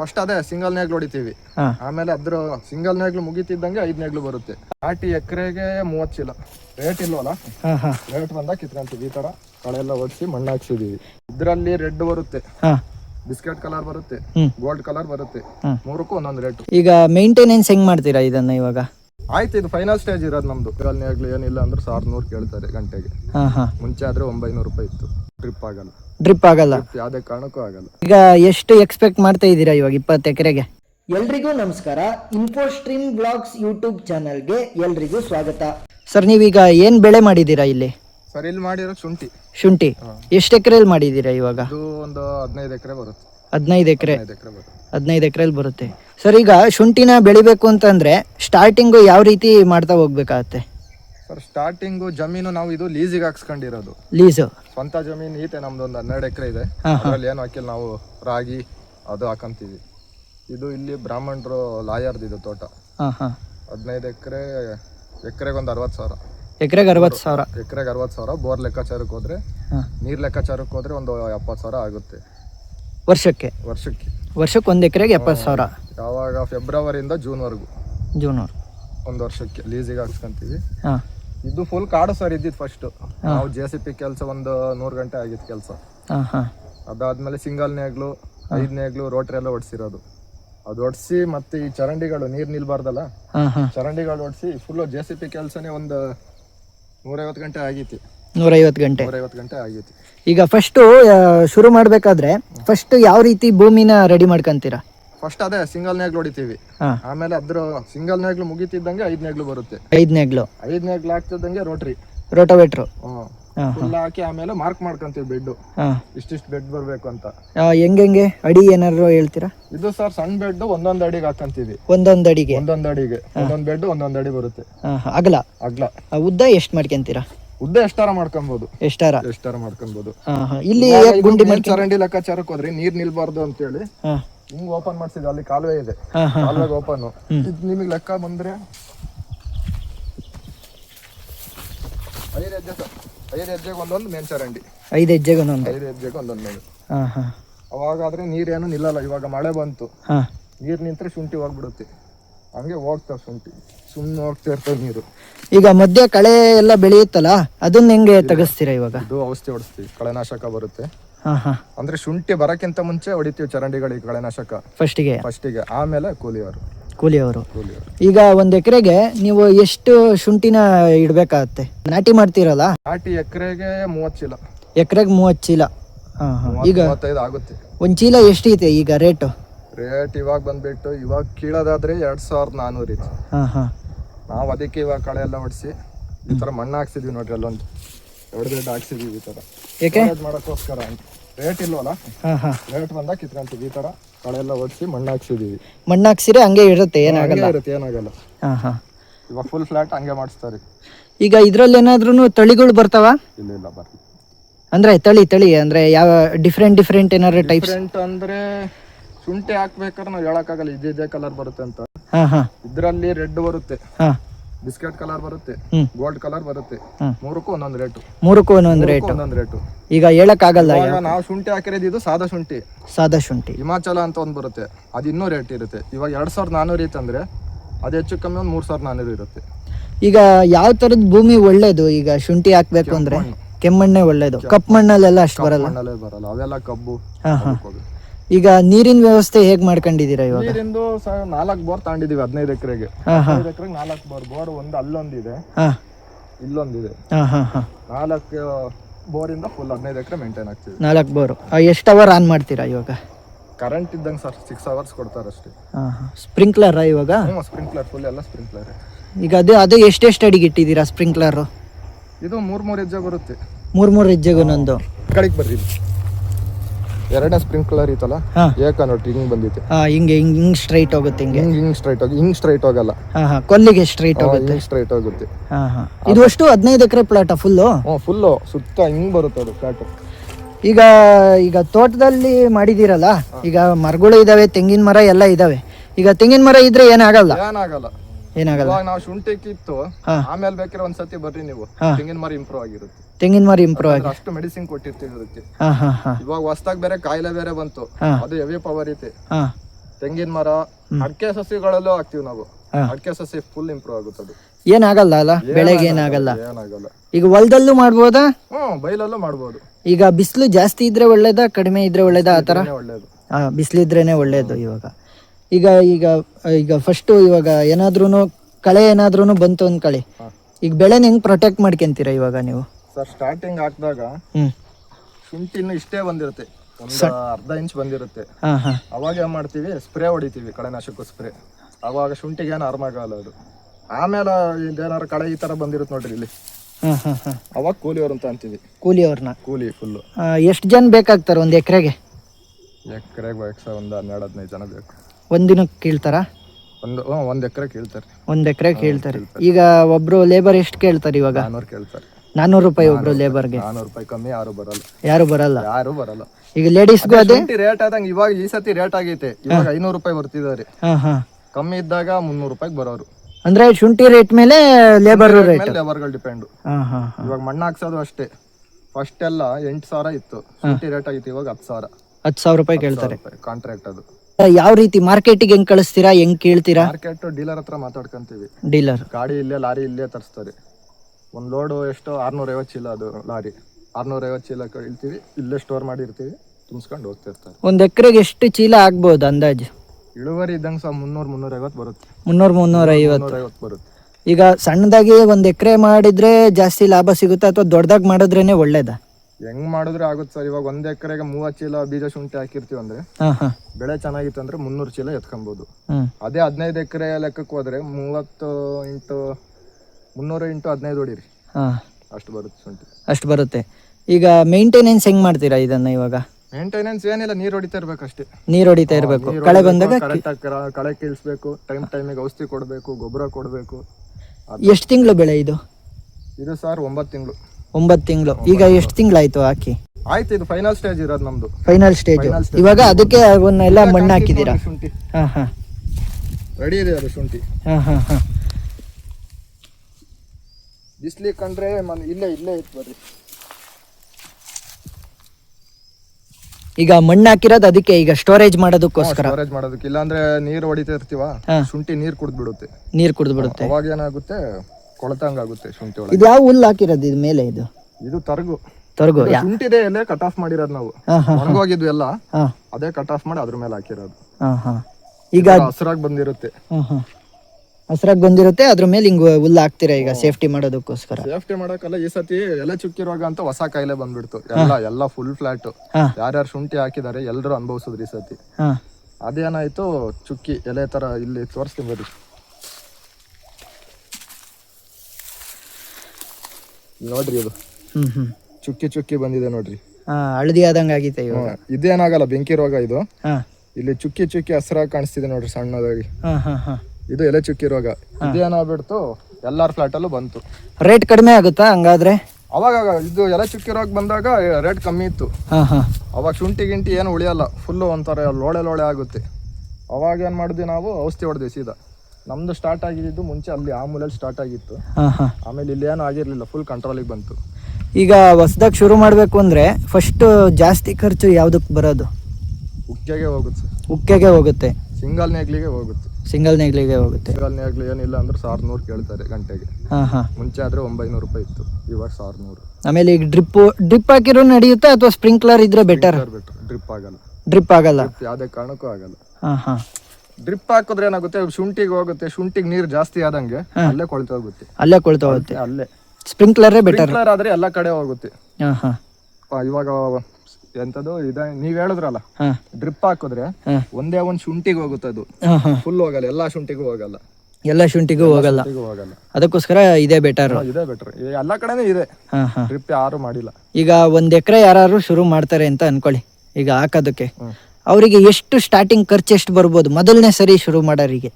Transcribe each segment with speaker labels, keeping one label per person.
Speaker 1: First ಅದೇ single ನೇಗ್ಲು ಹೊಡಿತೀವಿ. ಆಮೇಲೆ ಅದ್ರ ಸಿಂಗಲ್ ನೇಗ್ಲು ಮುಗಿತಿದ್ದಂಗೆ ಐದ್ ನೇಗ್ಲು ಬರುತ್ತೆ. ಆಟಿ ಎಕರೆಗೆ ಮೂವತ್ ಚೀಲ. ರೇಟ್ ಇಲ್ವಲ್ಲ? ರೇಟ್ ಬಂದಾಗ ಕಿತ್ಕೊಂತೀವಿ. ಈ ತರ ಕಳೆ ಎಲ್ಲ ಒಡಿಸಿ ಮಣ್ಣು ಹಾಕ್ಸಿದೀವಿ ಇದ್ರಲ್ಲಿ ರೆಡ್ ಬರುತ್ತೆ. ಬಿಸ್ಕೆಟ್ ಕಲರ್ ಬರುತ್ತೆ. ಗೋಲ್ಡ್ ಕಲರ್ ಬರುತ್ತೆ. ಮೂರಕ್ಕೂ ಒಂದೊಂದು ರೇಟ್
Speaker 2: ಈಗ ಮೇಂಟೆನೆನ್ಸ್ ಹೆಂಗ್ ಮಾಡ್ತೀರಾ ಇದನ್ನ ಇವಾಗ?
Speaker 1: ಆಯ್ತು ಇದು ಫೈನಲ್ ಸ್ಟೇಜ್ ಇರೋದು ನಮ್ದು. ಇದರಲ್ಲಿ ಏನಿಲ್ಲ ಅಂದ್ರೆ ಸಾವಿರದ ನೂರು ಕೇಳ್ತಾರೆ ಗಂಟೆಗೆ. ಮುಂಚೆ ಆದ್ರೆ ಒಂಬೈನೂರು ರೂಪಾಯಿ ಇತ್ತು. ಟ್ರಿಪ್ ಆಗಲ್ಲ.
Speaker 2: ಡ್ರಿಪ್ ಆಗಲ್ಲ.
Speaker 1: ಯಾವುದೇ ಕಾರಣಕ್ಕೂ ಆಗಲ್ಲ.
Speaker 2: ಈಗ ಎಷ್ಟು ಎಕ್ಸ್ಪೆಕ್ಟ್ ಮಾಡ್ತಾ ಇದ್ದೀರಾ ಇವಾಗ ಇಪ್ಪತ್ತು ಎಕರೆಗೆ? ಎಲ್ರಿಗೂ ನಮಸ್ಕಾರ. ಇನ್ಫೋ ಸ್ಟ್ರೀಮ್ ಬ್ಲಾಗ್ಸ್ ಯೂಟ್ಯೂಬ್ ಚಾನಲ್ಗೆ ಎಲ್ರಿಗೂ ಸ್ವಾಗತ. ಸರ್ ನೀವೀಗ ಏನ್ ಬೆಳೆ ಮಾಡಿದ್ದೀರಾ ಇಲ್ಲಿ?
Speaker 1: ಸರ್ ಇಲ್ಲಿ ಮಾಡಿರೋ ಶುಂಠಿ.
Speaker 2: ಶುಂಠಿ. ಎಷ್ಟು ಎಕರೆಯಲ್ಲಿ ಮಾಡಿದ್ದೀರಾ ಇವಾಗ?
Speaker 1: ಇದು ಒಂದು ಹದಿನೈದು ಎಕರೆ ಬರುತ್ತೆ.
Speaker 2: ಹದಿನೈದು ಎಕರೆ.
Speaker 1: ಹದಿನೈದು ಎಕರೆ ಬರುತ್ತೆ.
Speaker 2: ಹದಿನೈದು ಎಕರೆಯಲ್ಲಿ ಬರುತ್ತೆ. ಸರ್ ಈಗ ಶುಂಠಿನ ಬೆಳಿಬೇಕು ಅಂತಂದ್ರೆ ಸ್ಟಾರ್ಟಿಂಗು ಯಾವ ರೀತಿ ಮಾಡ್ತಾ ಹೋಗ್ಬೇಕಾಗತ್ತೆ?
Speaker 1: ಸರ್ ಸ್ಟಾರ್ಟಿಂಗು ಜಮೀನು ನಾವು ಇದು ಲೀಸಿಗೆ ಹಾಕ್ಸ್ಕೊಂಡಿರೋದು.
Speaker 2: ಲೀಸು
Speaker 1: ಸ್ವಂತ ಜಮೀನು ಈತೆ ನಮ್ದು ಒಂದು ಹನ್ನೆರಡು ಎಕರೆ ಇದೆ. ಅದ್ರಲ್ಲಿ ಏನು ಹಾಕಿಲ್ಲ ನಾವು ರಾಗಿ ಅದು ಹಾಕಂತೀವಿ. ಇದು ಇಲ್ಲಿ ಬ್ರಾಹ್ಮಣರು ಲಾಯರ್ದು ಇದು ತೋಟ. ಹದಿನೈದು ಎಕರೆ ಎಕರೆಗೆ ಒಂದು ಅರವತ್ತು ಸಾವಿರ.
Speaker 2: ಎಕರೆಗೆ ಅರವತ್ತು ಸಾವಿರ?
Speaker 1: ಎಕರೆಗೆ ಅರವತ್ತು ಸಾವಿರ ಬೋರ್ ಲೆಕ್ಕಾಚಾರಕ್ಕೆ ಹೋದ್ರೆ ನೀರ್ ಲೆಕ್ಕಾಚಾರಕ್ಕೆ ಹೋದ್ರೆ ಒಂದು ಎಪ್ಪತ್ತು ಸಾವಿರ ಆಗುತ್ತೆ.
Speaker 2: ವರ್ಷಕ್ಕೆ?
Speaker 1: ವರ್ಷಕ್ಕೆ.
Speaker 2: ವರ್ಷಕ್ಕೆ ಒಂದು ಎಕರೆಗೆ ಎಪ್ಪತ್ತು ಸಾವಿರ?
Speaker 1: ಯಾವಾಗ ಫೆಬ್ರವರಿಯಿಂದ ಜೂನ್ವರೆಗೂ
Speaker 2: ಜೂನ್
Speaker 1: ಒಂದು ವರ್ಷಕ್ಕೆ ಲೀಸಿಗೆ ಹಾಕ್ಸ್ಕೊಂತೀವಿ.
Speaker 2: ಹಾಂ.
Speaker 1: ಇದು ಫುಲ್ ಕಾಡು ಸರ್ ಇದ್ದಿದ್ ಫಸ್ಟ್ ನಾವು ಜೆ ಸಿ ಪಿ ಕೆಲಸ ಒಂದು ನೂರು ಗಂಟೆ ಆಗಿತ್ತು ಕೆಲಸ.
Speaker 2: ಹಾಂ ಹಾಂ.
Speaker 1: ಅದಾದ್ಮೇಲೆ ಸಿಂಗಲ್ ನೇಗ್ಲು ಐದ್ ನೇಗ್ಲು ರೋಟ್ರಿ ಎಲ್ಲ ಓಡಿಸಿರೋದು. ಅದು ಒಡ್ಸಿ ಮತ್ತೆ ಈ ಚರಂಡಿಗಳು ನೀರ್ ನಿಲ್ಬಾರ್ದಲ್ಲ? ಚರಂಡಿಗಳು ಓಡಿಸಿ ಫುಲ್ ಜೆ ಸಿ ಪಿ ಕೆಲಸನೇ ಒಂದು ನೂರೈವತ್ತು ಗಂಟೆ ಆಗೈತಿ.
Speaker 2: ನೂರೈವತ್ತು ಗಂಟೆ.
Speaker 1: ನೂರೈವತ್ತು ಗಂಟೆ ಆಗೈತಿ.
Speaker 2: ಈಗ ಫಸ್ಟು ಶುರು ಮಾಡಬೇಕಾದ್ರೆ ಫಸ್ಟ್ ಯಾವ ರೀತಿ ಭೂಮಿನ ರೆಡಿ ಮಾಡ್ಕೊಂತೀರಾ?
Speaker 1: ಫಸ್ಟ್ ಅದೇ ಸಿಂಗಲ್ ನೇಗ್ಲು ಹೊಡಿತೀವಿ.
Speaker 2: ಹಾಂ.
Speaker 1: ಆಮೇಲೆ ಅದ್ರ ಸಿಂಗಲ್ ನೇಗ್ಲು ಮುಗಿತಿದ್ದಂಗೆ ಐದ್ ನೇಗ್ಲು ಬರುತ್ತೆ.
Speaker 2: ಐದ್ ನೆಗ್ಲು
Speaker 1: ಐದ್ ನೇಗ್ಲು ಹಾಕ್ತಿದ್ದಂಗೆ ರೋಟ್ರಿ
Speaker 2: ರೋಟೋವೇಟ್ರು
Speaker 1: ಫುಲ್ ಹಾಕಿ ಆಮೇಲೆ ಮಾರ್ಕ್ ಮಾಡ್ಕೊಂತೀವಿ ಬೆಡ್
Speaker 2: ಹಾಂ.
Speaker 1: ಇಷ್ಟಿಷ್ಟು ಬೆಡ್ ಬರ್ಬೇಕು ಅಂತ.
Speaker 2: ಹೆಂಗೆ ಅಡಿ ಏನಾದ್ರು ಹೇಳ್ತೀರಾ?
Speaker 1: ಇದು ಸರ್ ಸಣ್ಣ ಬೆಡ್ ಒಂದೊಂದ್ ಅಡಿಗೆ ಹಾಕಂತೀವಿ.
Speaker 2: ಒಂದೊಂದು ಅಡಿಗೆ.
Speaker 1: ಒಂದೊಂದ್ ಅಡಿಗೆ. ಒಂದೊಂದ್ ಬೆಡ್ ಒಂದೊಂದ್ ಅಡಿ ಬರುತ್ತೆ.
Speaker 2: ಹಾಂ ಅಗಲ.
Speaker 1: ಅಗ್ಲ.
Speaker 2: ಆ, ಉದ್ದ ಎಷ್ಟ್ ಮಾಡ್ಕೊಂತೀರಾ?
Speaker 1: ಉದ್ದ ಎಷ್ಟಾರ ಮಾಡ್ಕೊಬಹುದು
Speaker 2: ಎಷ್ಟಾರ?
Speaker 1: ಎಷ್ಟಾರ ಮಾಡ್ಕೊಬಹುದು
Speaker 2: ಇಲ್ಲಿ ಯಾಕ್ ಗುಂಡಿ
Speaker 1: ಚರಂಡಿ ಲೆಕ್ಕಾಚಾರಕ್ಕೆ ಹೋದ್ರಿ ನೀರ್ ನಿಲ್ಬಾರ್ದು ಅಂತೇಳಿ.
Speaker 2: ಹಾಂ.
Speaker 1: ಹಿಂಗ್ ಓಪನ್ ಮಾಡ್ಸಿದ್ವಿ ಅಲ್ಲಿ ಕಾಲುವೆ ಇದೆ. ಕಾಲುವೆ ಓಪನ್ ಇದು ನಿಮಗೆ ಲೆಕ್ಕ ಬಂದ್ರೆ ಐದು ಹೆಜ್ಜೆ ಸರ್. ಐದು ಹೆಜ್ಜೆಗೆ ಒಂದೊಂದು ಮೇನ್ ಚರಂಡಿ.
Speaker 2: ಐದು ಹೆಜ್ಜೆಗೆ ಒಂದೊಂದು.
Speaker 1: ಐದು ಹೆಜ್ಜೆಗೆ ಒಂದೊಂದು
Speaker 2: ಮೇನ್.
Speaker 1: ಅವಾಗಾದ್ರೆ ನೀರೇನು ನಿಲ್ಲಲ್ಲ ಇವಾಗ ಮಳೆ ಬಂತು. ನೀರ್ ನಿಂತ್ರೆ ಶುಂಠಿ ಹೋಗ್ಬಿಡುತ್ತೆ. ಹಂಗೆ ಹೋಗ್ತಾ ಶುಂಠಿ. ಸುಮ್ಮನೆ ಹೋಗ್ತಾ ಇರ್ತದೆ ನೀರು.
Speaker 2: ಈಗ ಮಧ್ಯ ಕಳೆ ಎಲ್ಲ ಬೆಳೆಯುತ್ತಲ್ಲ ಅದನ್ನ ಹೆಂಗೆ ತಗಸ್ತೀರಾ ಇವಾಗ?
Speaker 1: ಇದು ಔಷಧಿ ಹೊಡಿಸ್ತೀವಿ. ಕಳೆನಾಶಕ ಬರುತ್ತೆ. ಅಂದ್ರೆ ಶುಂಠಿ ಬರಕ್ಕಿಂತ ಮುಂಚೆ ಹೊಡಿತೀವಿ ಚರಂಡಿಗಳಿಗೆ ಕಳೆನಾಶಕ
Speaker 2: ಫಸ್ಟಿಗೆ?
Speaker 1: ಫಸ್ಟಿಗೆ. ಆಮೇಲೆ ಕೂಲಿಯವರು.
Speaker 2: ಕೂಲಿಯವರು. ಈಗ ಒಂದ್ ಎಕರೆಗೆ ನೀವು ಎಷ್ಟು ಶುಂಠಿನ ಇಡ್ಬೇಕಾಗತ್ತೆ? ನಾಟಿ ಮಾಡ್ತೀರಲ್ಲ?
Speaker 1: ನಾಟಿ ಎಕರೆಗೆ ಮೂವತ್ ಚೀಲ.
Speaker 2: ಎಕರೆಗೆ ಮೂವತ್ ಚೀಲ. ಈಗ
Speaker 1: ಆಗುತ್ತೆ.
Speaker 2: ಒಂದು ಚೀಲ ಎಷ್ಟೈತೆ ಈಗ ರೇಟ್?
Speaker 1: ರೇಟ್ ಇವಾಗ ಬಂದ್ಬಿಟ್ಟು ಇವಾಗ ಕೀಳೋದಾದ್ರೆ ಎರಡ್ ಸಾವಿರದ ನಾನೂರು ಇತ್ತು ನಾವು ಅದಕ್ಕೆ ಇವಾಗ ಕಳೆ ಎಲ್ಲ ಹೊಡ್ಸಿ ಈ ತರ ಮಣ್ಣು ಹಾಕ್ಸಿದ್ವಿ ನೋಡ್ರಿ ಅಲ್ಲೊಂದು. ದೊಡ್ಡ ಹಾಕ್ಸಿದ್ವಿ ಈ ತರ
Speaker 2: ಏಕೆ?
Speaker 1: ಮಾಡಕ್ಕೋಸ್ಕರ ಅಂತ. ರೇಟ್ ಇಲ್ವಲ್ಲ?
Speaker 2: ಹಾ ಹಾ.
Speaker 1: ರೇಟ್ ಬಂದಾಗ ಕಿತ್ಕೊಂತೀವಿ ಈ ತರ ಕಳೆ ಎಲ್ಲ ಹೊಡಿಸಿ ಮಣ್ಣು ಹಾಕ್ಸಿದೀವಿ.
Speaker 2: ಮಣ್ಣು ಹಾಕ್ಸಿದ್ರೆ ಹಂಗೆ ಇರುತ್ತೆ ಏನಾಗಲ್ಲ
Speaker 1: ಹಂಗೆ ಇರುತ್ತೆ ಏನಾಗಲ್ಲ
Speaker 2: ಹಾ ಹಾ.
Speaker 1: ಇವಾಗ ಫುಲ್ ಫ್ಲಾಟ್ ಹಂಗೆ ಮಾಡಿಸ್ತಾರೆ.
Speaker 2: ಈಗ ಇದ್ರಲ್ಲಿ ಏನಾದ್ರೂ ತಳಿಗಳು ಬರ್ತಾವ?
Speaker 1: ಇಲ್ಲ ಇಲ್ಲ ಬರ್ಲಿ.
Speaker 2: ಅಂದ್ರೆ ತಳಿ ತಳಿ ಅಂದ್ರೆ ಯಾವ ಡಿಫ್ರೆಂಟ್ ಡಿಫ್ರೆಂಟ್ ಏನಾದ್ರು ಟೈಪ್
Speaker 1: ಡಿಫ್ರೆಂಟ್ ಅಂದ್ರೆ ಶುಂಠಿ ಹಾಕ್ಬೇಕಾದ್ರೆ ನಾವು ಹೇಳಕ್ಕಾಗಲ್ಲ ಇದೇ ಇದೇ ಕಲರ್ ಬರುತ್ತೆ ಅಂತ.
Speaker 2: ಹಾ ಹಾ.
Speaker 1: ಇದ್ರಲ್ಲಿ ರೆಡ್ ಬರುತ್ತೆ.
Speaker 2: ಹಾಂ.
Speaker 1: ಬಿಸ್ಕೆಟ್ ಕಲರ್ ಬರುತ್ತೆ. ಗೋಲ್ಡ್ ಕಲರ್ ಬರುತ್ತೆ. ಮೂರಕ್ಕೂ ಒಂದೊಂದು ರೇಟ್.
Speaker 2: ಮೂರಕ್ಕೂ ಒಂದೊಂದು ರೇಟ್.
Speaker 1: ಒಂದೊಂದು ರೇಟ್.
Speaker 2: ಈಗ ಹೇಳಕ್ಕಾಗಲ್ಲ
Speaker 1: ಆಗಲ್ಲ ನಾವು ಶುಂಠಿ ಹಾಕಿರೋದು ಇದು ಸಾದಾ ಶುಂಠಿ.
Speaker 2: ಸಾದಾ ಶುಂಠಿ.
Speaker 1: ಹಿಮಾಚಲ ಅಂತ ಒಂದು ಬರುತ್ತೆ. ಅದು ಇನ್ನೂ ರೇಟ್ ಇರುತ್ತೆ. ಇವಾಗ ಎರಡ್ ಸಾವಿರದ ನಾನೂರು ಇತ್ತಂದ್ರೆ ಅದು ಹೆಚ್ಚು ಕಮ್ಮಿ ಒಂದು ಮೂರ್ ಸಾವಿರದ ನಾನೂರು ಇರುತ್ತೆ.
Speaker 2: ಈಗ ಯಾವ ತರದ ಭೂಮಿ ಒಳ್ಳೇದು? ಈಗ ಶುಂಠಿ ಹಾಕ್ಬೇಕು ಅಂದ್ರೆ
Speaker 1: ಮಣ್ಣು.
Speaker 2: ಕೆಮ್ಮಣ್ಣೆ ಒಳ್ಳೇದು. ಕಪ್ ಮಣ್ಣಲ್ಲೆಲ್ಲ ಅಷ್ಟು ಬರಲ್ಲ?
Speaker 1: ಬರಲ್ಲ. ಅವೆಲ್ಲ ಕಬ್ಬು.
Speaker 2: ಈಗ ನೀರಿನ ವ್ಯವಸ್ಥೆ ಹೇಗ್ ಮಾಡ್ಕೊಂಡಿದೀರಾ ಇವಾಗ?
Speaker 1: ನೀರಿಂದು ನಾಲ್ಕು ಬೋರ್ ತಗೊಂಡಿದೀವಿ ಹದಿನೈದು ಎಕರೆಗೆ. ಹದಿನೈದು ಎಕರೆಗೆ ನಾಲ್ಕು ಬೋರ್ ಬೋರ್ ಒಂದು ಅಲ್ಲೊಂದಿದೆ.
Speaker 2: ಹಾ.
Speaker 1: ಇಲ್ಲೊಂದಿದೆ.
Speaker 2: ಹಾ ಹಾ ಹಾ.
Speaker 1: ನಾಲ್ಕು ಬೋರಿಂದ ಫುಲ್ ಹದಿನೈದು ಎಕರೆ ಮೇಂಟೈನ್ ಆಗ್ತಿದೆ.
Speaker 2: ನಾಲ್ಕು ಬೋರ್. ಎಷ್ಟು ಅವರ್ ಆನ್ ಮಾಡ್ತೀರಾ ಇವಾಗ?
Speaker 1: ಕರೆಂಟ್ ಇದ್ದಂಗೆ ಸರ್ ಸಿಕ್ಸ್ ಅವರ್ಸ್ ಕೊಡ್ತಾರೆ ಅಷ್ಟೇ.
Speaker 2: ಸ್ಪ್ರಿಂಕ್ಲರ್ ಇವಾಗ?
Speaker 1: ಸ್ಪ್ರಿಂಕ್ಲರ್ ಫುಲ್ ಎಲ್ಲ ಸ್ಪ್ರಿಂಕ್ಲರ್
Speaker 2: ಈಗ ಅದು ಅದು ಎಷ್ಟೆಷ್ಟು ಅಡಿಗೆ ಇಟ್ಟಿದ್ದೀರಾ ಸ್ಪ್ರಿಂಕ್ಲರ್
Speaker 1: ಇದು ಮೂರ್ ಮೂರ್ ಹೆಜ್ಜೆ ಬರುತ್ತೆ.
Speaker 2: ಮೂರ್ ಮೂರು ಹೆಜ್ಜೆಗೆ ಒಂದೊಂದು
Speaker 1: ಕಡೆಗೆ ಬರ್ರಿ. ಎರಡನೇ ಸ್ಪ್ರಿಂಕ್ಲರ್ ಇತ್ತಲ್ಲ. ಏಕ ನೋಡಿ ಹಿಂಗ್ ಬಂದಿತ್ತು.
Speaker 2: ಹಿಂಗೆ ಹಿಂಗ್ ಹಿಂಗ್ ಸ್ಟ್ರೈಟ್ ಹೋಗುತ್ತೆ ಹಿಂಗೆ.
Speaker 1: ಹಿಂಗ್ ಹಿಂಗ್ ಸ್ಟ್ರೈಟ್ ಹೋಗಿ ಹಿಂಗ್ ಸ್ಟ್ರೈಟ್ ಹೋಗಲ್ಲ.
Speaker 2: ಕೊಲ್ಲಿಗೆ ಸ್ಟ್ರೈಟ್ ಹೋಗುತ್ತೆ.
Speaker 1: ಹಿಂಗ್ ಸ್ಟ್ರೈಟ್ ಹೋಗುತ್ತೆ.
Speaker 2: ಇದು ಅಷ್ಟು ಹದಿನೈದು acre plot full
Speaker 1: full full ಸುತ್ತ ಹಿಂಗ್ ಬರುತ್ತೆ ಅದು ಫ್ಲಾಟ್
Speaker 2: ಈಗ ಈಗ ತೋಟದಲ್ಲಿ ಮಾಡಿದಿರಲ್ಲ ಈಗ ಮರಗಳು ಇದಾವೆ ತೆಂಗಿನ ಮರ ಎಲ್ಲ ಇದಾವೆ. ಈಗ ತೆಂಗಿನ ಮರ ಇದ್ರೆ ಏನಾಗಲ್ಲ?
Speaker 1: ಏನಾಗಲ್ಲ.
Speaker 2: ಏನಾಗಲ್ಲ.
Speaker 1: ಇವಾಗ ನಾವು ಶುಂಠಿ ಕಿತ್ತು
Speaker 2: ಹಾ.
Speaker 1: ಆಮೇಲೆ ಬೇಕಿರೋ ಒಂದ್ಸತಿ ಬರ್ರಿ ನೀವು.
Speaker 2: ಹಾ.
Speaker 1: ತೆಂಗಿನ ಮರ ಇಂಪ್ರೂವ್ ಆಗಿರುತ್ತೆ.
Speaker 2: ತೆಂಗಿನ ಮರಿ ಇಂಪ್ರೂವ್ ಆಗಿ.
Speaker 1: ಅದ್ರ ಅಷ್ಟು ಮೆಡಿಸಿನ್ ಕೊಟ್ಟಿರ್ತೀವಿ ಅದಕ್ಕೆ
Speaker 2: ಹಾ ಹಾ ಹಾ.
Speaker 1: ಇವಾಗ ಹೊಸ್ದಾಗ್ ಬೇರೆ ಕಾಯಿಲೆ ಬೇರೆ ಬಂತು.
Speaker 2: ಹಾ.
Speaker 1: ಅದು ಹೆವಿ ಪವರ್ ಐತೆ.
Speaker 2: ಹಾ.
Speaker 1: ತೆಂಗಿನ ಮರ ಅಡಿಕೆ ಸಸಿಗಳಲ್ಲೂ ಹಾಕ್ತಿವಿ ನಾವು.
Speaker 2: ಹಾ.
Speaker 1: ಅಡಿಕೆ ಸಸಿ ಫುಲ್ ಇಂಪ್ರೂವ್ ಆಗುತ್ತೆ ಅದು.
Speaker 2: ಏನಾಗಲ್ಲ ಅಲ್ಲ? ಬೆಳೆಗೆ ಏನಾಗಲ್ಲ?
Speaker 1: ಏನಾಗಲ್ಲ.
Speaker 2: ಈಗ ಹೊಲದಲ್ಲೂ ಮಾಡ್ಬೋದಾ?
Speaker 1: ಹ್ಮ್ ಬೈಲಲ್ಲೂ ಮಾಡ್ಬೋದು.
Speaker 2: ಈಗ ಬಿಸಿಲು ಜಾಸ್ತಿ ಇದ್ರೆ ಒಳ್ಳೇದಾ ಕಡಿಮೆ ಇದ್ರೆ ಒಳ್ಳೇದಾ ಆತರ ಥರ?
Speaker 1: ಒಳ್ಳೇದು.
Speaker 2: ಹಾಂ ಬಿಸಿಲಿದ್ರೇನೆ ಒಳ್ಳೇದು ಇವಾಗ. ಈಗ ಈಗ ಈಗ ಫಸ್ಟು ಇವಾಗ ಏನಾದ್ರೂ ಕಳೆ ಏನಾದ್ರೂ ಬಂತು ಅಂದ್ ಕಳೆ. ಈಗ ಬೆಳೆನ ಹೆಂಗ್ ಪ್ರೊಟೆಕ್ಟ್ ಮಾಡ್ಕೊಂತೀರ ಇವಾಗ ನೀವು?
Speaker 1: ಸರ್ ಸ್ಟಾರ್ಟಿಂಗ್ ಹಾಕಿದಾಗ
Speaker 2: ಹ್ಮ್.
Speaker 1: ಇಷ್ಟೇ ಬಂದಿರುತ್ತೆ. ಒಂದು ಅರ್ಧ ಇಂಚ್ ಬಂದಿರುತ್ತೆ.
Speaker 2: ಹಾಂ ಹಾಂ.
Speaker 1: ಅವಾಗ ಏನ್ ಮಾಡ್ತೀವಿ? ಸ್ಪ್ರೇ ಹೊಡಿತೀವಿ ಕಳೆನಾಶಕ ಸ್ಪ್ರೇ ಅವಾಗ ಶುಂಠಿಗೆ ಏನು ಆಗಲ್ಲ ಅದು. ಆಮೇಲೆ ಇದೇನಾರು ಕಳೆ ಈ ತರ ಬಂದಿರುತ್ತೆ ನೋಡ್ರಿ ಇಲ್ಲಿ.
Speaker 2: ಹಾ ಹಾ ಹಾ.
Speaker 1: ಅವಾಗ ಕೂಲಿಯವರು ಅಂತ ಅಂತೀವಿ.
Speaker 2: ಕೂಲಿಯವ್ರನ್ನ
Speaker 1: ಕೂಲಿ ಫುಲ್ಲು
Speaker 2: ಎಷ್ಟು ಜನ ಬೇಕಾಗ್ತಾರೆ ಒಂದು ಎಕರೆಗೆ?
Speaker 1: ಎಕರೆಗೆ ಸರ್ ಒಂದು ಹನ್ನೆರಡು ಹದಿನೈದು ಜನ ಬೇಕು.
Speaker 2: ಒಂದಿನಕ್ಕೆ ಕೇಳ್ತಾರ?
Speaker 1: ಒಂದು ಹ್ಞೂ ಒಂದು ಎಕರೆ ಕೇಳ್ತಾರೆ.
Speaker 2: ಒಂದು ಎಕರೆ ಕೇಳ್ತಾರೆ. ಈಗ ಒಬ್ರು ಲೇಬರ್ ಎಷ್ಟು ಕೇಳ್ತಾರೆ ಇವಾಗ?
Speaker 1: ನಾನ್ನೂರು ಕೇಳ್ತಾರೆ.
Speaker 2: ನಾನ್ನೂರು ರೂಪಾಯಿ ಒಬ್ರು ಲೇಬರ್ಗೆ
Speaker 1: ನಾನ್ನೂರು ರೂಪಾಯಿ ಕಮ್ಮಿ ಯಾರು ಬರಲ್ಲ.
Speaker 2: ಯಾರು ಬರಲ್ಲ?
Speaker 1: ಯಾರು ಬರಲ್ಲ.
Speaker 2: ಈಗ ಲೇಡೀಸ್ಗೂ ಅದೇ?
Speaker 1: ರೇಟ್ ಆದಂಗ ಇವಾಗ ಈ ಸತಿ ರೇಟ್ ಆಗೈತೆ. ಇವಾಗ ಐನೂರು ರೂಪಾಯಿ ಬರ್ತಿದ್ದಾರೆ
Speaker 2: ಹಾಂ ಹಾಂ.
Speaker 1: ಕಮ್ಮಿ ಇದ್ದಾಗ ಮುನ್ನೂರು ರೂಪಾಯಿಗೆ ಬರೋರು.
Speaker 2: ಅಂದ್ರೆ ಶುಂಠಿ ರೇಟ್ ಮೇಲೆ ಲೇಬರ್ ರೇಟ್
Speaker 1: ಲೇಬರ್ಗಳು ಡಿಪೆಂಡ್
Speaker 2: ಹಾಂ ಹಾಂ ಹಾಂ.
Speaker 1: ಇವಾಗ ಮಣ್ಣು ಹಾಕ್ಸೋದು ಅಷ್ಟೇ. ಫಸ್ಟ್ ಎಲ್ಲ ಎಂಟು ಸಾವಿರ ಇತ್ತು. ಶುಂಠಿ ರೇಟ್ ಆಗಿತ್ತು ಇವಾಗ ಹತ್ತು ಸಾವಿರ.
Speaker 2: ಹತ್ತು ಸಾವಿರ ರೂಪಾಯಿ ಕೇಳ್ತಾರೆ.
Speaker 1: ಕಾಂಟ್ರಾಕ್ಟ್ ಅದು.
Speaker 2: ಯಾವ ರೀತಿ ಮಾರ್ಕೆಟಿಗೆ ಹೆಂಗ್ ಕಳಿಸ್ತೀರಾ ಹೆಂಗ್ ಕೇಳ್ತೀರಾ?
Speaker 1: ಮಾರ್ಕೆಟ್ ಡೀಲರ್ ಹತ್ರ ಮಾತಾಡ್ಕೊಂತೀವಿ.
Speaker 2: ಡೀಲರ್.
Speaker 1: ಗಾಡಿ ಇಲ್ಲೇ ಲಾರಿ ಇಲ್ಲೇ ತರಿಸ್ತಾರೆ. ಒಂದು ಲೋಡು ಎಷ್ಟು ಆರ್ನೂರ ಐವತ್ತು ಚೀಲ ಅದು ಲಾರಿ. ಆರ್ನೂರ ಐವತ್ತು ಚೀಲ ಇಳ್ತೀವಿ ಇಲ್ಲೇ ಸ್ಟೋರ್ ಮಾಡಿರ್ತೀವಿ ತುಂಬಿಸ್ಕೊಂಡು ಹೋಗ್ತಿರ್ತಾರೆ
Speaker 2: ಒಂದ್ ಎಕರೆಗೆ ಎಷ್ಟು ಚೀಲ ಆಗ್ಬೋದು ಅಂದಾಜು?
Speaker 1: ಇಳುವರಿ ಇದ್ದಂಗೆ ಸಹ ಮುನ್ನೂರು ಮುನ್ನೂರ ಐವತ್ತು ಬರುತ್ತೆ.
Speaker 2: ಮುನ್ನೂರ್ ಮುನ್ನೂರ ಐವತ್ತು
Speaker 1: ಮುನ್ನೂರ ಐವತ್ತು ಬರುತ್ತೆ.
Speaker 2: ಈಗ ಸಣ್ಣದಾಗಿ ಒಂದ್ ಎಕರೆ ಮಾಡಿದ್ರೆ ಜಾಸ್ತಿ ಲಾಭ ಸಿಗುತ್ತಾ ಅಥವಾ ದೊಡ್ಡದಾಗಿ ಮಾಡಿದ್ರೇನೆ ಒಳ್ಳೇದಾ?
Speaker 1: ಹೆಂಗ್ ಮಾಡಿದ್ರೆ ಆಗುತ್ತೆ ಸರ್? ಇವಾಗ ಒಂದ್ ಎಕರೆಗೆ ಮೂವತ್ ಚೀಲ ಬೀಜ ಶುಂಠಿ ಹಾಕಿರ್ತೀವಿ ಅಂದ್ರೆ ಬೆಳೆ ಚೆನ್ನಾಗಿತ್ತು ಅಂದ್ರೆ ಮುನ್ನೂರು ಚೀಲ
Speaker 2: ಎತ್ಕೊಬಹುದು
Speaker 1: ಅದೇ ಹದಿನೈದು ಎಕರೆ ಲೆಕ್ಕಕ್ಕೆ ಹೋದ್ರೆ ಮೂವತ್ತು ಇಂಟು ಮುನ್ನೂರು ಇಂಟು ಹದಿನೈದು ಹೊಡಿರಿ. ಅಷ್ಟು ಬರುತ್ತೆ ಶುಂಠಿ.
Speaker 2: ಅಷ್ಟು ಬರುತ್ತೆ. ಈಗ ಮೇಂಟೆನೆನ್ಸ್ ಹೆಂಗ್ ಮಾಡ್ತೀರಾ ಇದನ್ನ ಇವಾಗ?
Speaker 1: ಮೇಂಟೆನೆನ್ಸ್ ಏನಿಲ್ಲ ನೀರ್ ಹೊಡಿತಾ ಇರ್ಬೇಕಷ್ಟೇ.
Speaker 2: ನೀರ್ ಹೊಡಿತಾ ಇರ್ಬೇಕು. ಕಳೆ ಬಂದಾಗ
Speaker 1: ಕಳೆ ಕೀಳ್ಸ್ಬೇಕು ಟೈಮ್ ಟೈಮಿಗೆ ಔಷಧಿ ಕೊಡಬೇಕು ಗೊಬ್ಬರ ಕೊಡಬೇಕು.
Speaker 2: ಎಷ್ಟು ತಿಂಗಳು ಬೆಳೆ ಇದು?
Speaker 1: ಇದು ಸರ್ ಒಂಬತ್ತು ತಿಂಗಳು.
Speaker 2: ಒಂಬತ್ತು ತಿಂಗಳು. ಈಗ ಎಷ್ಟು ತಿಂಗಳಾಯ್ತು ಹಾಕಿ
Speaker 1: ಆಯ್ತು ಇದು ಫೈನಲ್ ಸ್ಟೇಜ್ ಇರೋದು ನಮ್ದು.
Speaker 2: Final stage
Speaker 1: Final stage.
Speaker 2: ಇವಾಗ ಅದಕ್ಕೆ ಅವನ್ನೆಲ್ಲ ಮಣ್ಣು ಹಾಕಿದ್ದೀರಾ?
Speaker 1: ಶುಂಠಿ.
Speaker 2: ಹಾ ಹಾ.
Speaker 1: ರೆಡಿ ಇದೆ ಅದು ಶುಂಠಿ.
Speaker 2: ಹಾ ಹಾ ಹಾ.
Speaker 1: ಬಿಸ್ಲಿಗೆ ಕಂಡ್ರೆ ಮನ್ ಇಲ್ಲೇ ಇಲ್ಲೇ ಇತ್ತು ಬರ್ರಿ.
Speaker 2: ಈಗ ಮಣ್ಣು ಹಾಕಿರೋದು ಅದಕ್ಕೆ ಈಗ ಸ್ಟೋರೇಜ್ ಮಾಡೋದಕ್ಕೋಸ್ಕರ?
Speaker 1: ಸ್ಟೋರೇಜ್ ಮಾಡೋದಕ್ಕೆ. ಇಲ್ಲಾಂದ್ರೆ ನೀರು ಹೊಡಿತಾ ಇರ್ತೀವ.
Speaker 2: ಹಾ.
Speaker 1: ಶುಂಠಿ ನೀರು ಕುಡಿದ್ಬಿಡುತ್ತೆ.
Speaker 2: ನೀರ್ ಕುಡಿದು ಬಿಡುತ್ತೆ
Speaker 1: ಅವಾಗ ಏನಾಗುತ್ತೆ? ಕೊಳತಂಗಾಗುತ್ತೆ ಶುಂಠಿ ಒಳಗೆ.
Speaker 2: ಇದು ಯಾವ ಹುಲ್ಲು ಹಾಕಿರೋದು ಇದು ಮೇಲೆ ಇದು?
Speaker 1: ಇದು ತರಗು.
Speaker 2: ತರಗು ಯಾ
Speaker 1: ಶುಂಠಿದೆ ಎಲ್ಲೇ ಕಟ್ ಆಫ್ ಮಾಡಿರೋದು ನಾವು.
Speaker 2: ಹಾ ಹಾ
Speaker 1: ಒಣಗೋಗಿದ್ವು ಎಲ್ಲ
Speaker 2: ಹಾ.
Speaker 1: ಅದೇ ಕಟ್ ಆಫ್ ಮಾಡಿ ಅದ್ರ ಮೇಲೆ ಹಾಕಿರೋದು.
Speaker 2: ಹಾ ಹಾ. ಈಗ
Speaker 1: ಹಸಿರಾಗಿ ಬಂದಿರುತ್ತೆ.
Speaker 2: ಹಾ ಹಾ. ಹಸ್ರಾಗಿ ಬಂದಿರುತ್ತೆ ಅದ್ರ ಮೇಲೆ ಹಿಂಗ್ ಹುಲ್ಲು ಹಾಕ್ತೀರಾ ಈಗ ಸೇಫ್ಟಿ ಮಾಡೋದಕ್ಕೋಸ್ಕರ?
Speaker 1: ಸೇಫ್ಟಿ ಮಾಡಕ್ಕಲ್ಲ ಈ ಸತಿ ಎಲೆ ಚುಕ್ಕಿ ರೋಗ ಅಂತ ಹೊಸ ಕಾಯಿಲೆ ಬಂದ್ಬಿಡ್ತು. ಎಲ್ಲ ಎಲ್ಲ ಫುಲ್ ಫ್ಲಾಟ್
Speaker 2: ಹಾ.
Speaker 1: ಯಾರ್ಯಾರು ಶುಂಠಿ ಹಾಕಿದ್ದಾರೆ ಎಲ್ಲರೂ ಅನುಭವಿಸಿದ್ರು ಈ ಸತಿ.
Speaker 2: ಹಾ.
Speaker 1: ಅದೇನಾಯ್ತು ಚುಕ್ಕಿ ಎಲೆ ತರ ಇಲ್ಲಿ ತೋರಿಸ್ತೀನಿ ಬರ್ರಿ ನೋಡ್ರಿ ಇದು.
Speaker 2: ಹ್ಮ್ ಹ್ಮ್.
Speaker 1: ಚುಕ್ಕಿ ಚುಕ್ಕಿ ಬಂದಿದೆ ನೋಡ್ರಿ.
Speaker 2: ಹಾ ಹಳದಿ ಆದಂಗ ಆಗೈತೆ ಇವಾಗ.
Speaker 1: ಹ್ಮ್. ಇದೇನಾಗಲ್ಲ ಬೆಂಕಿ ರೋಗ ಇದು.
Speaker 2: ಹಾ.
Speaker 1: ಇಲ್ಲಿ ಚುಕ್ಕಿ ಚುಕ್ಕಿ ಹಸಿರಾಗಿ ಕಾಣಿಸ್ತಿದೆ ನೋಡ್ರಿ ಸಣ್ಣದಾಗಿ.
Speaker 2: ಹಾ ಹಾ ಹಾ.
Speaker 1: ಇದು ಎಲೆ ಚುಕ್ಕಿ ರೋಗ. ಇದೇನಾಗ್ಬಿಡ್ತು ಎಲ್ಲಾರ್ ಫ್ಲಾಟ್ ಅಲ್ಲೂ ಬಂತು.
Speaker 2: ರೇಟ್ ಕಡಿಮೆ ಆಗುತ್ತಾ ಹಂಗಾದ್ರೆ?
Speaker 1: ಅವಾಗ ಇದು ಎಲೆ ಚುಕ್ಕಿ ರೋಗ ಬಂದಾಗ ರೇಟ್ ಕಮ್ಮಿ ಇತ್ತು.
Speaker 2: ಹಾ ಹಾ.
Speaker 1: ಅವಾಗ ಶುಂಠಿ ಗಿಂಟಿ ಏನು ಉಳಿಯಲ್ಲ ಫುಲ್ಲು ಒಂಥರ ಲೋಳೆ ಲೋಳೆ ಆಗುತ್ತೆ. ಅವಾಗ ಏನು ಮಾಡಿದ್ವಿ ನಾವು ಔಷಧಿ ಹೊಡೆದ್ವಿ ಸೀದಾ. ನಮ್ದು ಸ್ಟಾರ್ಟ್ ಆಗಿದ್ದು ಮುಂಚೆ ಅಲ್ಲಿ ಆ ಸ್ಟಾರ್ಟ್ ಆಗಿತ್ತು.
Speaker 2: ಹಾ ಹಾ.
Speaker 1: ಆಮೇಲೆ ಇಲ್ಲಿ ಏನು ಆಗಿರಲಿಲ್ಲ ಫುಲ್ ಕಂಟ್ರೋಲಿಗೆ ಬಂತು.
Speaker 2: ಈಗ ಹೊಸ್ದಾಗಿ ಶುರು ಮಾಡಬೇಕು ಅಂದ್ರೆ ಫಸ್ಟ್ ಜಾಸ್ತಿ ಖರ್ಚು ಯಾವ್ದಕ್ ಬರೋದು?
Speaker 1: ಉಕ್ಕೆಗೆ ಹೋಗುತ್ತೆ
Speaker 2: ಉಕ್ಕೆಗೆ ಹೋಗುತ್ತೆ.
Speaker 1: ಸಿಂಗಲ್ ನೇಗ್ಲಿಗೆ ಹೋಗುತ್ತೆ.
Speaker 2: ಸಿಂಗಲ್ ನೇಗ್ಲಿಗೆ ಹೋಗುತ್ತೆ.
Speaker 1: ಸಿಂಗಲ್ ನೇಗ್ಲಿ ಏನಿಲ್ಲ ಅಂದ್ರೆ ಸಾವಿರ ನೂರು ಕೇಳ್ತಾರೆ ಗಂಟೆಗೆ.
Speaker 2: ಹಾ ಹಾ.
Speaker 1: ಮುಂಚೆ ಆದ್ರೆ ಒಂಬೈನೂರು ರೂಪಾಯಿ ಇತ್ತು ಇವಾಗ ಸಾವಿರ ನೂರು
Speaker 2: ಆಮೇಲೆ ಈಗ ಡ್ರಿಪ್ ಡ್ರಿಪ್ ಹಾಕಿರೋ ನಡೆಯುತ್ತೆ ಅಥವಾ ಸ್ಪ್ರಿಂಕ್ಲರ್ ಇದ್ರೆ ಬೆಟರ್
Speaker 1: ಬೆಟರ್ ಡ್ರಿಪ್ ಆಗಲ್ಲ.
Speaker 2: ಡ್ರಿಪ್ ಆಗಲ್ಲ.
Speaker 1: ಯಾವುದೇ ಕಾರಣಕ್ಕೂ ಆಗಲ್ಲ.
Speaker 2: ಹಾ ಹಾ.
Speaker 1: ಡ್ರಿಪ್ ಹಾಕಿದ್ರೆ ಏನಾಗುತ್ತೆ? ಶುಂಠಿಗೆ ಹೋಗುತ್ತೆ ಶುಂಠಿಗೆ ನೀರು ಜಾಸ್ತಿ ಆದಂಗೆ ಅಲ್ಲೇ ಕೊಳ್ತು ಹೋಗುತ್ತೆ.
Speaker 2: ಅಲ್ಲೇ ಕೊಳ್ತಾ ಹೋಗುತ್ತೆ.
Speaker 1: ಅಲ್ಲೇ
Speaker 2: ಸ್ಪ್ರಿಂಕ್ಲರೇ ಬೆಟರ್
Speaker 1: ಸ್ಪ್ರಿಂಕ್ಲರ್ ಆದ್ರೆ ಎಲ್ಲ ಕಡೆ ಹೋಗುತ್ತೆ.
Speaker 2: ಹಾ ಹಾ.
Speaker 1: ಆ, ಇವಾಗ ಎಂತದು? ಇದ ನೀವ್ ಹೇಳಿದ್ರಲ್ಲ.
Speaker 2: ಹಾ.
Speaker 1: ಡ್ರಿಪ್ ಹಾಕಿದ್ರೆ
Speaker 2: ಹಾ.
Speaker 1: ಒಂದೇ ಒಂದ್ ಶುಂಠಿಗೆ ಹೋಗುತ್ತೆ ಅದು.
Speaker 2: ಹಾ ಹಾ.
Speaker 1: ಫುಲ್ ಹೋಗಲ್ಲ ಎಲ್ಲಾ ಶುಂಠಿಗೂ ಹೋಗಲ್ಲ.
Speaker 2: ಎಲ್ಲ ಶುಂಠಿಗೂ ಹೋಗಲ್ಲ.
Speaker 1: ಶುಂಠಿಗೂ ಹೋಗಲ್ಲ.
Speaker 2: ಅದಕ್ಕೋಸ್ಕರ ಇದೇ ಬೆಟರ್
Speaker 1: ಹಾ, ಇದೇ ಬೆಟರ್ ಎಲ್ಲಾ ಕಡೆನೂ ಇದೆ.
Speaker 2: ಹಾ ಹಾ.
Speaker 1: ಡ್ರಿಪ್ ಯಾರು ಮಾಡಿಲ್ಲ.
Speaker 2: ಈಗ ಒಂದ್ ಎಕರೆ ಯಾರು ಶುರು ಮಾಡ್ತಾರೆ ಅಂತ ಅನ್ಕೊಳ್ಳಿ. ಈಗ ಹಾಕೋದಕ್ಕೆ.
Speaker 1: ಹ್ಮ್.
Speaker 2: ಅವರಿಗೆ ಎಷ್ಟು ಸ್ಟಾರ್ಟಿಂಗ್ ಖರ್ಚು ಎಷ್ಟು ಬರ್ಬೋದು? ಮೊದಲನೇ ಸರಿ ಶುರು ಮಾಡೋರಿಗೆ.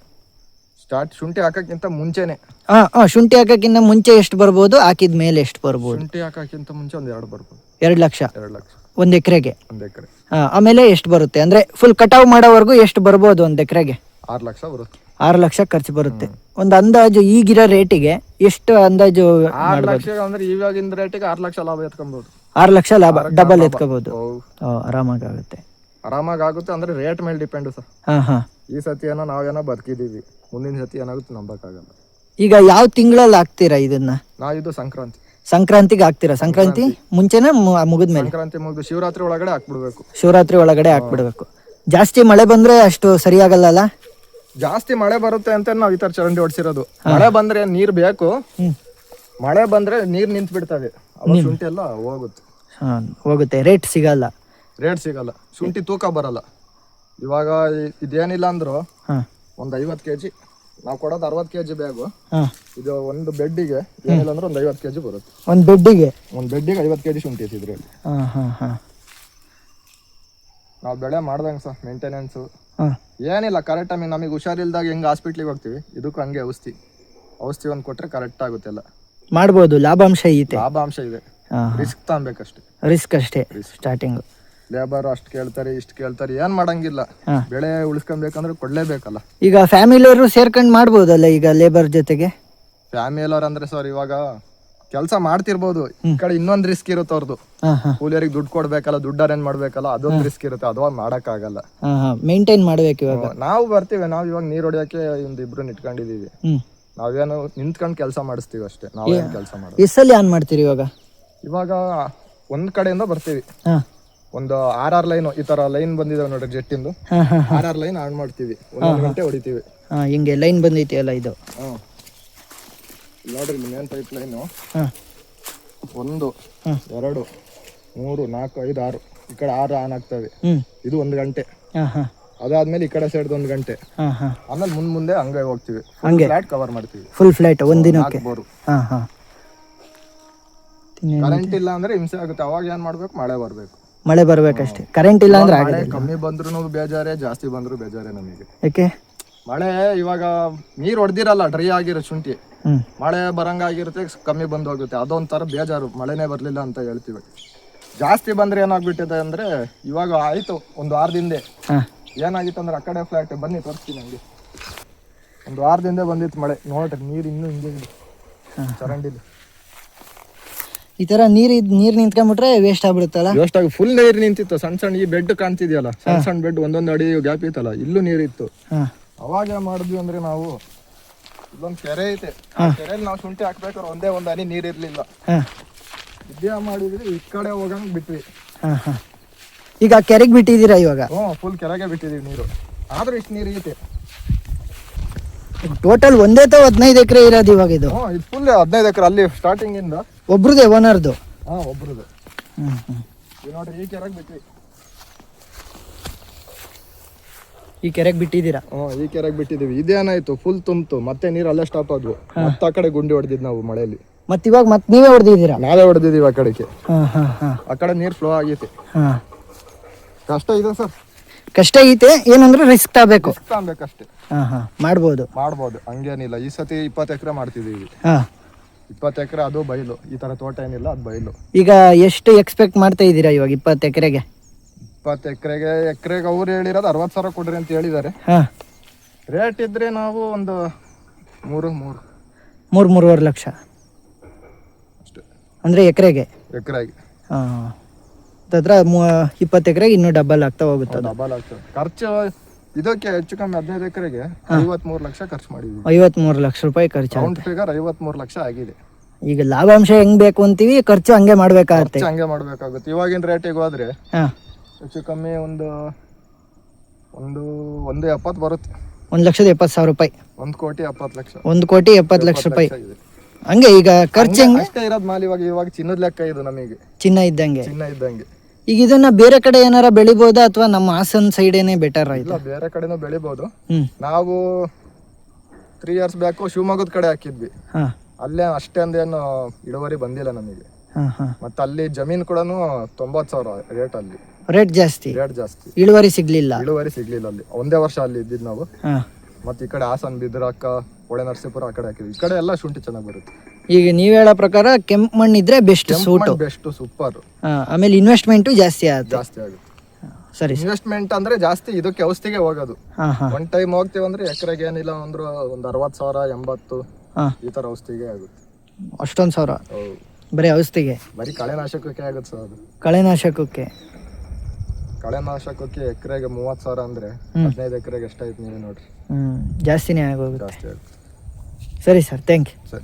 Speaker 1: ಸ್ಟಾರ್ಟ್ ಶುಂಠಿ ಹಾಕಕ್ಕಿಂತ ಮುಂಚೆನೆ.
Speaker 2: ಹಾ ಹಾ ಶುಂಠಿ ಹಾಕಕ್ಕಿಂತ ಮುಂಚೆ ಎಷ್ಟು ಬರ್ಬೋದು? ಹಾಕಿದ ಮೇಲೆ ಎಷ್ಟು ಬರ್ಬೋದು?
Speaker 1: ಶುಂಠಿ ಹಾಕಕ್ಕಿಂತ ಮುಂಚೆ ಒಂದ್ ಎರಡು ಬರ್ಬೋದು.
Speaker 2: ಎರಡು ಲಕ್ಷ?
Speaker 1: ಎರಡು ಲಕ್ಷ.
Speaker 2: ಒಂದ್ ಎಕರೆಗೆ?
Speaker 1: ಒಂದ್ ಎಕರೆ.
Speaker 2: ಹಾ ಆಮೇಲೆ ಎಷ್ಟು ಬರುತ್ತೆ? ಅಂದ್ರೆ ಫುಲ್ ಕಟಾವ್ ಮಾಡೋವರೆಗೂ ಎಷ್ಟು ಬರ್ಬೋದು ಒಂದ್ ಎಕರೆಗೆ?
Speaker 1: ಆರು ಲಕ್ಷ ಬರುತ್ತೆ.
Speaker 2: ಆರು ಲಕ್ಷ ಖರ್ಚು ಬರುತ್ತೆ. ಒಂದು ಅಂದಾಜು ಈಗಿರೋ ರೇಟಿಗೆ ಎಷ್ಟು ಅಂದಾಜು
Speaker 1: ಆರು ಲಕ್ಷ ಅಂದ್ರೆ ಇವಾಗಿನ ರೇಟಿಗೆ ಆರು ಲಕ್ಷ ಲಾಭ ಎತ್ಕೊಬಹುದು
Speaker 2: ಆರು ಲಕ್ಷ ಲಾಭ ಡಬಲ್ ಎತ್ಕೋಬಹುದು
Speaker 1: ಓ,
Speaker 2: ಆರಾಮಾಗಿ ಆಗುತ್ತೆ
Speaker 1: ಅಂದ್ರೆ ರೇಟ್ ಮೇಲೆ ಡಿಪೆಂಡ್ ಸರ್.
Speaker 2: ಹಾ ಹಾ.
Speaker 1: ಈ ಸತಿ ಏನೋ ನಾವೇನೋ ಬದುಕಿದೀವಿ. ಮುಂದಿನ ಸತಿ ಏನಾಗುತ್ತೆ ನಂಬಕ್ಕಾಗಲ್ಲ.
Speaker 2: ಈಗ ಯಾವ ತಿಂಗಳಲ್ಲಿ ಹಾಕ್ತೀರಾ ಇದನ್ನ?
Speaker 1: ಇದು ಸಂಕ್ರಾಂತಿ.
Speaker 2: ಸಂಕ್ರಾಂತಿಗೆ ಹಾಕ್ತೀರಾ? ಸಂಕ್ರಾಂತಿ ಮುಂಚೆನೆ ಮುಗಿದ್ಮೇಲೆ.
Speaker 1: ಸಂಕ್ರಾಂತಿ ಮುಗಿದು ಶಿವರಾತ್ರಿ ಒಳಗಡೆ ಹಾಕ್ಬಿಡ್ಬೇಕು.
Speaker 2: ಶಿವರಾತ್ರಿ ಒಳಗಡೆ ಹಾಕ್ಬಿಡ್ಬೇಕು. ಜಾಸ್ತಿ ಮಳೆ ಬಂದ್ರೆ ಅಷ್ಟು ಸರಿಯಾಗಲ್ಲ
Speaker 1: ಜಾಸ್ತಿ ಮಳೆ ಬರುತ್ತೆ ಅಂತ ನಾವು ಈ ತರ ಚರಂಡಿ ಹೊಡ್ಸಿರೋದು. ಮಳೆ ಬಂದ್ರೆ ನೀರ್ ಬೇಕು. ಮಳೆ ಬಂದ್ರೆ ನೀರ್ ನಿಂತ್ ಬಿಡ್ತವೆ ಅವಾಗ ಶುಂಠಿ ಎಲ್ಲ ಹೋಗುತ್ತೆ.
Speaker 2: ಹಾ, ಹೋಗುತ್ತೆ. ರೇಟ್ ಸಿಗಲ್ಲ.
Speaker 1: ರೇಟ್ ಸಿಗಲ್ಲ. ಶುಂಠಿ ತೂಕ ಬರಲ್ಲ. ಇವಾಗ ಇದೇನಿಲ್ಲ ಅಂದ್ರು ಒಂದ್ ಐವತ್ ಕೆಜಿ ನಾವು ಕೊಡೋದು ಅರವತ್ ಕೆಜಿ ಬ್ಯಾಗು ಇದು ಒಂದು ಬೆಡ್ಡಿಗೆ ಏನಿಲ್ಲ ಅಂದ್ರೆ ಒಂದ್ ಐವತ್ ಕೆಜಿ ಬರುತ್ತೆ.
Speaker 2: ಒಂದು ಬೆಡ್ಡಿಗೆ?
Speaker 1: ಒಂದ್ ಬೆಡ್ಡಿಗೆ ಐವತ್ ಕೆಜಿ ಶುಂಠಿ ಐತಿ ಇದ್ರಲ್ಲಿ. ನಾವು ಬೆಳೆ ಮಾಡ್ದಂಗೆ ಸರ್ ಮೇಂಟೆನೆನ್ಸು ಏನಿಲ್ಲ ಕರೆಕ್ಟ್ ಟೈಮಿಗೆ ನಮಗೆ ಹುಷಾರಿಲ್ದಾಗ ಹೆಂಗೆ ಹಾಸ್ಪಿಟ್ಲಿಗೆ ಹೋಗ್ತೀವಿ. ಇದಕ್ಕೂ ಹಂಗೆ ಔಷಧಿ. ಔಷಧಿ ಒಂದು ಕೊಟ್ರೆ ಕರೆಕ್ಟ್ ಆಗುತ್ತೆ ಎಲ್ಲ.
Speaker 2: ಮಾಡ್ಬೋದು ಲಾಭಾಂಶ ಐತೆ.
Speaker 1: ಲಾಭಾಂಶ ಇದೆ. ರಿಸ್ಕ್ ತಗೊಬೇಕಷ್ಟೇ.
Speaker 2: ರಿಸ್ಕ್ ಅಷ್ಟೇ ಸ್ಟಾರ್ಟಿಂಗ್
Speaker 1: ಲೇಬರ್ ಅಷ್ಟು ಕೇಳ್ತಾರೆ ಇಷ್ಟು ಕೇಳ್ತಾರೆ ಏನ್ ಮಾಡಂಗಿಲ್ಲ. ಬೆಳೆ ಉಳಿಸ್ಕೊಬೇಕಂದ್ರೆ ಕೊಡ್ಲೇಬೇಕಲ್ಲ.
Speaker 2: ಈಗ ಫ್ಯಾಮಿಲಿ ಅವರು ಸೇರ್ಕೊಂಡು ಮಾಡ್ಬೋದಲ್ಲ ಈಗ ಲೇಬರ್ ಜೊತೆಗೆ?
Speaker 1: ಫ್ಯಾಮಿಲಿ ಅವ್ರ ಅಂದ್ರೆ ಸರ್ ಇವಾಗ ಕೆಲಸ ಮಾಡ್ತಿರ್ಬೋದು. ಈ ಕಡೆ ಇನ್ನೊಂದ್ ರಿಸ್ಕ್ ಇರುತ್ತೆ ಅವ್ರದ್ದು ಕೂಲಿಯರಿಗೆ ದುಡ್ಡು ಕೊಡ್ಬೇಕಲ್ಲ ದುಡ್ಡು ಅರೇಂಜ್ ಮಾಡ್ಬೇಕಲ್ಲ ಅದೊಂದು ರಿಸ್ಕ್ ಇರುತ್ತೆ ಅದು ಮಾಡಕ್ಕಾಗಲ್ಲ.
Speaker 2: ಹಾ ಹಾ. ಮೇಂಟೈನ್ ಮಾಡ್ಬೇಕು ಇವಾಗ.
Speaker 1: ನಾವು ಬರ್ತೀವಿ ನಾವು ಇವಾಗ ನೀರ್ ಹೊಡಿಯಕ್ಕೆ ಒಂದ್ ಇಬ್ರು ಇಟ್ಕೊಂಡಿದೀವಿ.
Speaker 2: ಹ್ಮ್.
Speaker 1: ನಾವೇನು ನಿಂತ್ಕೊಂಡು ಕೆಲಸ ಮಾಡಿಸ್ತೀವಿ ಅಷ್ಟೇ ನಾವೇನು ಕೆಲಸ ಮಾಡ್ತೀವಿ
Speaker 2: ಎಷ್ಟಲ್ಲಿ ಆನ್ ಮಾಡ್ತೀರಿ ಇವಾಗ?
Speaker 1: ಇವಾಗ ಒಂದ್ ಕಡೆಯಿಂದ ಬರ್ತೀವಿ. ಒಂದು ಆರ್ ಆರ್ ಲೈನ್ ಈ ತರ ಲೈನ್ ಬಂದಿದಾವೆ ನೋಡ್ರಿ ಜೆಟ್ಟಿಂದು. ಆರ್ ಆರ್ ಲೈನ್ ಆನ್ ಮಾಡ್ತೀವಿ. ಒಂದೊಂದು ಗಂಟೆ ಹೊಡಿತೀವಿ.
Speaker 2: ಹಾ ಹಿಂಗೆ ಲೈನ್ ಬಂದೈತಿ ಅಲ್ಲ ಇದು
Speaker 1: ನೋಡ್ರಿ ಮೇನ್ ಪೈಪ್ ಲೈನು.
Speaker 2: ಹಾ.
Speaker 1: ಒಂದು. ಎರಡು ಮೂರು ನಾಲ್ಕು ಐದು ಆರು. ಈ ಕಡೆ ಆರು ಆನ್ ಆಗ್ತವೆ. ಇದು ಒಂದು ಗಂಟೆ.
Speaker 2: ಹಾ ಹಾ.
Speaker 1: ಅದಾದ್ಮೇಲೆ ಈ ಕಡೆ ಸೈಡ್ ಒಂದು ಗಂಟೆ.
Speaker 2: ಹಾ ಹಾ.
Speaker 1: ಆಮೇಲೆ ಮುಂದ್ ಮುಂದೆ ಹಂಗೆ ಹೋಗ್ತೀವಿ.
Speaker 2: ಹಂಗೆ.
Speaker 1: ಫ್ಲಾಟ್ ಕವರ್ ಮಾಡ್ತೀವಿ.
Speaker 2: ಫುಲ್ ಫ್ಲೈಟ್ ಒಂದಿನಕ್ಕೆ
Speaker 1: ಬೋರು.
Speaker 2: ಹಾ ಹಾ.
Speaker 1: ಕರೆಂಟ್ ಇಲ್ಲ ಅಂದ್ರೆ ಹಿಂಸೆ ಆಗುತ್ತೆ. ಅವಾಗ ಏನ್ ಮಾಡ್ಬೇಕು? ಮಳೆ ಬರ್ಬೇಕು.
Speaker 2: ಮಳೆ ಬರ್ಬೇಕಷ್ಟೇ. ಕರೆಂಟ್ ಇಲ್ಲ ಅಂದ್ರೆ
Speaker 1: ಮಳೆ
Speaker 2: ಆಗೋದಿಲ್ಲ.
Speaker 1: ಕಮ್ಮಿ ಬಂದ್ರು ಬೇಜಾರೇ ಜಾಸ್ತಿ ಬಂದ್ರು ಬೇಜಾರೇ ನಮಗೆ.
Speaker 2: ಯಾಕೆ?
Speaker 1: ಮಳೆ ಇವಾಗ ನೀರ್ ಹೊಡೆದಿರಲ್ಲ ಡ್ರೈ ಆಗಿರೋ ಶುಂಠಿ.
Speaker 2: ಹ್ಮ್.
Speaker 1: ಮಳೆ ಬರಂಗಾಗಿರುತ್ತೆ ಕಮ್ಮಿ ಬಂದು ಹೋಗುತ್ತೆ. ಅದೊಂಥರ ಬೇಜಾರು ಮಳೆನೇ ಬರಲಿಲ್ಲ ಅಂತ ಹೇಳ್ತೀವಿ. ಜಾಸ್ತಿ ಬಂದ್ರೆ ಏನಾಗ್ಬಿಟ್ಟಿದೆ ಅಂದ್ರೆ ಇವಾಗ ಆಯ್ತು ಒಂದು ವಾರದಿಂದ
Speaker 2: ಹಾ.
Speaker 1: ಏನಾಗಿತ್ತು ಅಂದ್ರೆ ಆ ಕಡೆ ಫ್ಲಾಟ್ ಬನ್ನಿ ತೋರಿಸ್ತೀನಿ ಹಂಗೆ. ಒಂದು ವಾರದಿಂದ ಬಂದಿತ್ತು ಮಳೆ. ನೋಡ್ರಿ ನೀರು ಇನ್ನೂ ಹಿಂಗೆ ಇದೆ. ಚರಂಡಿಲಿ.
Speaker 2: ಈ ತರ ನೀರ್ ಇದ್ ನೀರ್ ನಿಂತ್ಕೊಂಡ್ಬಿಟ್ರೆ ವೇಸ್ಟ್ ಆಗ್ಬಿಡುತ್ತಲ್ಲ?
Speaker 1: ವೇಸ್ಟ್ ಆಗಿ ಫುಲ್ ನೀರ್ ನಿಂತಿತ್ತು. ಸಣ್ಣ ಸಣ್ಣ ಈ ಬೆಡ್ ಕಾಣ್ತಿದ್ಯಲ್ಲ? ಸಣ್ಣ ಸಣ್ಣ ಬೆಡ್ ಒಂದೊಂದು ಅಡಿ ಗ್ಯಾಪ್ ಇತ್ತಲ್ಲ ಇಲ್ಲೂ ನೀರಿತ್ತು
Speaker 2: ಹಾ.
Speaker 1: ಅವಾಗ ಏನ್ ಮಾಡಿದ್ವಿ ಅಂದ್ರೆ ನಾವು ಇಲ್ಲೊಂದು ಕೆರೆ ಐತೆ. ಆ ಕೆರೆಯಲ್ಲಿ ನಾವು ಶುಂಠಿ ಹಾಕ್ಬೇಕಾದ್ರೆ ಒಂದೇ ಒಂದ್ ಹನಿ ನೀರ್ ಇರ್ಲಿಲ್ಲ.
Speaker 2: ಹಾ.
Speaker 1: ಮಾಡಿದ್ರೆ ಮಾಡಿದ್ವಿ ಈ ಕಡೆ ಹೋಗಂಗ್ ಬಿಟ್ವಿ.
Speaker 2: ಹಾ ಹಾ. ಈಗ ಕೆರೆಗೆ ಬಿಟ್ಟಿದೀರಾ ಇವಾಗ?
Speaker 1: ಹ್ಞೂ ಫುಲ್ ಕೆರೆಗೆ ಬಿಟ್ಟಿದೀವಿ ನೀರು. ಆದ್ರೂ ಇಷ್ಟು ನೀರು ಐತೆ.
Speaker 2: ಟೋಟಲ್ ಒಂದೇ ತಾವ್ ಹದಿನೈದು ಎಕರೆ ಇರೋದು ಇವಾಗ ಇದು.
Speaker 1: ಫುಲ್ ಹದಿನೈದು ಎಕರೆ ಅಲ್ಲಿ ಸ್ಟಾರ್ಟಿಂಗ್ ಇಂದ.
Speaker 2: ಒಬ್ರದೇ ಓನರ್ದು
Speaker 1: ಹಾ ಒಬ್ರದ್ದು
Speaker 2: ಹ್ಮ್ ಹ್ಮ್.
Speaker 1: ನೋಡ್ರಿ ಈ ಕೆರೆಗೆ ಬಿಟ್ವಿ.
Speaker 2: ಈ ಕೆರೆಗೆ ಬಿಟ್ಟಿದ್ದೀರಾ?
Speaker 1: ಹ್ಞೂ ಈ ಕೆರೆಗೆ ಬಿಟ್ಟಿದೀವಿ ಇದೇನಾಯ್ತು? ಫುಲ್ ತುಂಬ್ತು. ಮತ್ತೆ ನೀರು ಅಲ್ಲೇ ಸ್ಟಾಪ್ ಆದ್ವು. ಮತ್ತೆ ಆ ಕಡೆ ಗುಂಡಿ ಹೊಡೆದಿದ್ ನಾವು ಮಳೆಯಲ್ಲಿ
Speaker 2: ಮತ್ತೆ ಇವಾಗ ಮತ್ತೆ ನೀವೇ ಹೊಡೆದಿದ್ದೀರಾ?
Speaker 1: ನಾವೇ ಹೊಡೆದಿದ್ದೀವಿ ಆ ಕಡೆಗೆ. ಆ ಕಡೆ ನೀರು ಫ್ಲೋ ಆಗೈತೆ.
Speaker 2: ಹಾ.
Speaker 1: ಕಷ್ಟ ಇದೆ ಸರ್.
Speaker 2: ಕಷ್ಟ ಐತೆ. ಏನಂದ್ರೆ ರಿಸ್ಕ್ ತಗಬೇಕು.
Speaker 1: ತಾನ್ಬೇಕಷ್ಟೇ
Speaker 2: ಹಾ ಹಾ ಮಾಡ್ಬೋದು
Speaker 1: ಮಾಡ್ಬೋದು ಹಂಗೇನಿಲ್ಲ ಈ ಸತಿ ಇಪ್ಪತ್ತು ಎಕರೆ ಮಾಡ್ತಿದೀವಿ
Speaker 2: ಹಾ
Speaker 1: ಇಪ್ಪತ್ತು ಎಕರೆ ಅದು ಬಯಲು ಈ ತರ ತೋಟ ಏನಿಲ್ಲ ಅದು ಬಯಲು
Speaker 2: ಈಗ ಎಷ್ಟು ಎಕ್ಸ್ಪೆಕ್ಟ್ ಮಾಡ್ತಾ ಇದ್ದೀರಾ ಇವಾಗ ಇಪ್ಪತ್ತು ಎಕರೆಗೆ
Speaker 1: ಇಪ್ಪತ್ತು ಎಕರೆಗೆ ಎಕರೆಗೆ ಅವ್ರು ಹೇಳಿರೋದು ಅರವತ್ತು ಸಾವಿರ ಕೊಡ್ರಿ ಅಂತ ಹೇಳಿದ್ದಾರೆ
Speaker 2: ಹಾ
Speaker 1: ರೇಟ್ ಇದ್ರೆ ನಾವು ಒಂದು ಮೂರು ಮೂರು
Speaker 2: ಮೂರು ಮೂರುವರೆ ಲಕ್ಷ
Speaker 1: ಅಷ್ಟೇ
Speaker 2: ಅಂದ್ರೆ ಎಕರೆಗೆ
Speaker 1: ಎಕರೆಗೆ
Speaker 2: ಹಾ ಮೂ ಇಪ್ಪತ್ತು ಎಕರೆಗೆ ಇನ್ನೂ ಡಬಲ್ ಆಗ್ತಾ ಹೋಗುತ್ತೆ
Speaker 1: ಡಬಲ್ ಆಗ್ತದೆ ಖರ್ಚು ಇದಕ್ಕೆ ಹೆಚ್ಚು ಕಮ್ಮಿ ಹದಿನೈದು ಎಕರೆಗೆ ಐವತ್ಮೂರು ಲಕ್ಷ ಖರ್ಚು ಮಾಡಿದ್ವಿ.
Speaker 2: ಐವತ್ಮೂರು ಲಕ್ಷ ರೂಪಾಯಿ ಖರ್ಚು
Speaker 1: ಕೌಂಟ್ ಫಿಗರ್ ಐವತ್ಮೂರು ಲಕ್ಷ ಆಗಿದೆ.
Speaker 2: ಈಗ ಲಾಭಾಂಶ ಹೆಂಗ್ ಬೇಕು ಅಂತೀವಿ ಖರ್ಚು ಹಂಗೆ ಮಾಡ್ಬೇಕಾಗತ್ತೆ.
Speaker 1: ಖರ್ಚು ಹಂಗೆ ಮಾಡ್ಬೇಕಾಗುತ್ತೆ. ಇವಾಗಿನ ರೇಟಿಗೆ ಹೋದ್ರೆ
Speaker 2: ಹಾ.
Speaker 1: ಹೆಚ್ಚು ಕಮ್ಮಿ ಒಂದು ಒಂದು ಒಂದು ಎಪ್ಪತ್ತು ಬರುತ್ತೆ.
Speaker 2: ಒಂದ್ ಲಕ್ಷದ ಎಪ್ಪತ್ತು ಸಾವಿರ ರೂಪಾಯಿ.
Speaker 1: ಒಂದು ಕೋಟಿ ಎಪ್ಪತ್ತು ಲಕ್ಷ.
Speaker 2: ಒಂದು ಕೋಟಿ ಎಪ್ಪತ್ತು ಲಕ್ಷ ರೂಪಾಯಿ. ಹಂಗೆ ಈಗ ಖರ್ಚು ಹೆಂಗೆ
Speaker 1: ಇರೋದು ಮಾಲ್ ಇವಾಗ ಇವಾಗ ಚಿನ್ನದ ಲೆಕ್ಕ ಇದು ನಮಗೆ.
Speaker 2: ಚಿನ್ನ ಇದ್ದಂಗೆ.
Speaker 1: ಚಿನ್ನ ಇದ್ದಂಗೆ.
Speaker 2: ಈಗ ಇದನ್ನ ಬೇರೆ ಕಡೆ ಏನಾರ ಬೆಳಿಬೋದಾ ಅಥವಾ ನಮ್ಮ ಹಾಸನ್ ಏನೇ ಬೆಟರ್ ಆಯ್ತು?
Speaker 1: ಇಲ್ಲ ಬೇರೆ ಕಡೆನೂ ಬೆಳಿಬಹುದು
Speaker 2: ಹ್ಮ್.
Speaker 1: ನಾವು ತ್ರೀ ಇಯರ್ಸ್ ಬ್ಯಾಕ್ ಶಿವಮೊಗ್ಗದ ಕಡೆ ಹಾಕಿದ್ವಿ.
Speaker 2: ಹಾ.
Speaker 1: ಅಲ್ಲೇ ಅಷ್ಟೊಂದೇನು ಇಳುವರಿ ಬಂದಿಲ್ಲ ನಮಗೆ.
Speaker 2: ಹಾ ಹಾ.
Speaker 1: ಮತ್ತೆ ಅಲ್ಲಿ ಜಮೀನ್ ಕೂಡ ತೊಂಬತ್ ಸಾವಿರ ರೇಟ್ ಅಲ್ಲಿ.
Speaker 2: ರೇಟ್ ಜಾಸ್ತಿ?
Speaker 1: ರೇಟ್ ಜಾಸ್ತಿ.
Speaker 2: ಇಳುವರಿ ಸಿಗ್ಲಿಲ್ಲ?
Speaker 1: ಇಳುವರಿ ಸಿಗ್ಲಿಲ್ಲ ಅಲ್ಲಿ. ಒಂದೇ ವರ್ಷ ಅಲ್ಲಿ ಇದ್ದಿದ್ ನಾವು.
Speaker 2: ಹಾ.
Speaker 1: ಮತ್ತೆ ಈ ಕಡೆ ಹಾಸನ್ ಬಿದ್ರಕ್ಕ ಹೊಳೆ ನರಸೀಪುರ ಆ ಕಡೆ ಹಾಕಿದ್ವಿ ಈ ಕಡೆ ಎಲ್ಲ ಶುಂಠಿ ಚೆನ್ನಾಗಿ ಬರುತ್ತೆ.
Speaker 2: ಈಗ ನೀವ್ ಹೇಳೋ ಪ್ರಕಾರ ಕೆಂಪು ಮಣ್ಣು ಇದ್ರೆ ಬೆಸ್ಟ್ ಸೂಟ್
Speaker 1: ಬೆಸ್ಟ್ ಸೂಪರ್
Speaker 2: ಆಮೇಲೆ ಇನ್ವೆಸ್ಟ್ಮೆಂಟು ಜಾಸ್ತಿ ಆಗುತ್ತೆ.
Speaker 1: ಜಾಸ್ತಿ ಆಗುತ್ತೆ.
Speaker 2: ಸರಿ
Speaker 1: ಇನ್ವೆಸ್ಟ್ಮೆಂಟ್ ಅಂದ್ರೆ ಜಾಸ್ತಿ ಇದಕ್ಕೆ ಔಷಧಿಗೆ ಹೋಗೋದು.
Speaker 2: ಹಾ ಹಾ.
Speaker 1: ಒನ್ ಟೈಮ್ ಹೋಗ್ತೀವಿ ಅಂದ್ರೆ ಎಕರೆಗೆ ಏನಿಲ್ಲ ಅಂದ್ರೆ ಒಂದ್ ಅರವತ್ ಸಾವಿರ ಎಂಬತ್ತು
Speaker 2: ಹಾ.
Speaker 1: ಈ ತರ ಔಷಧಿಗೆ ಆಗುತ್ತೆ.
Speaker 2: ಅಷ್ಟೊಂದ್ ಸಾವಿರ?
Speaker 1: ಹೌದು.
Speaker 2: ಬರೀ ಔಷಧಿಗೆ?
Speaker 1: ಬರೀ ಕಳೆನಾಶಕಕ್ಕೆ ಆಗುತ್ತೆ ಸರ್ ಅದು.
Speaker 2: ಕಳೆನಾಶಕಕ್ಕೆ?
Speaker 1: ಕಳೆನಾಶಕಕ್ಕೆ ಎಕರೆಗೆ ಮೂವತ್ ಸಾವಿರ ಅಂದ್ರೆ. ಹದಿನೈದು ಎಕರೆಗೆ ಎಷ್ಟಾಯ್ತು ನೀವೇ ನೋಡ್ರಿ.
Speaker 2: ಹ್ಮ್ ಜಾಸ್ತಿನೇ ಆಗೋಗುತ್ತೆ.
Speaker 1: ಜಾಸ್ತಿ ಆಯ್ತು
Speaker 2: ಸರಿ ಸರ್ ಥ್ಯಾಂಕ್ ಯು
Speaker 1: ಸರಿ.